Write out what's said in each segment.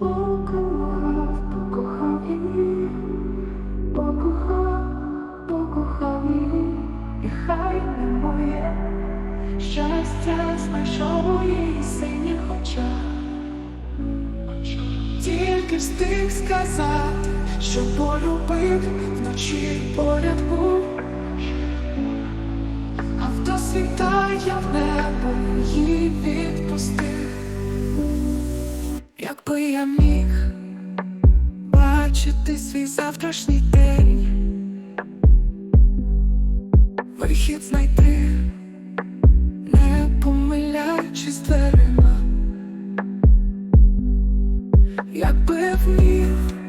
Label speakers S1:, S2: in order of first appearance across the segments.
S1: Покохав, покохав її, покохав, покохав її, і хай не моє щастя знайшов у її синіх. Тільки встиг сказати, що полюбив вночі поряд був, а в я в небо її відпустив якби я міг бачити свій завтрашній день, вихід знайти, не помиляючись дверима, якби вмів.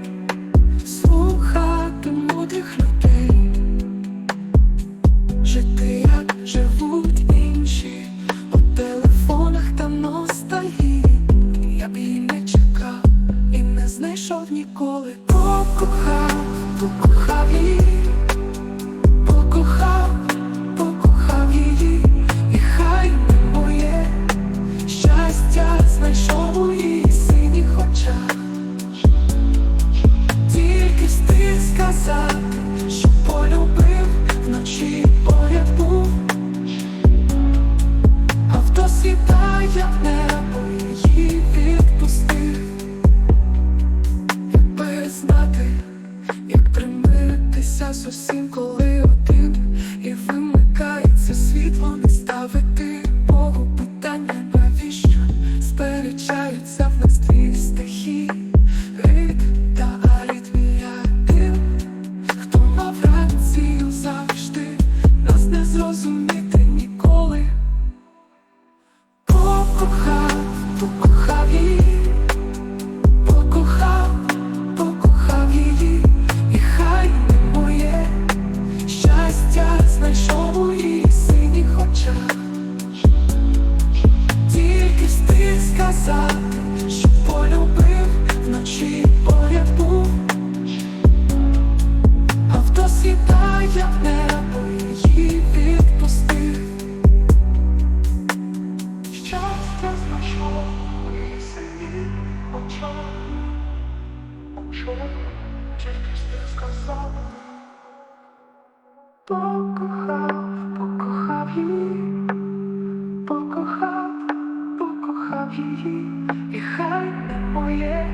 S1: beaucoup. Че ж ти сказав Покохав, покохав її, покохав, покохав її, І хай не моє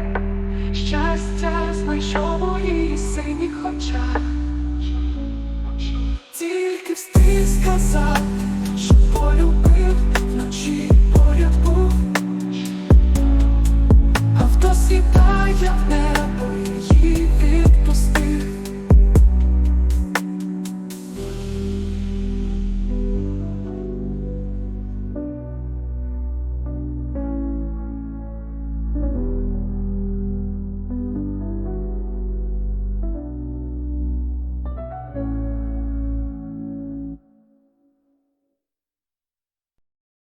S1: щастя знайшов у її синіх очах.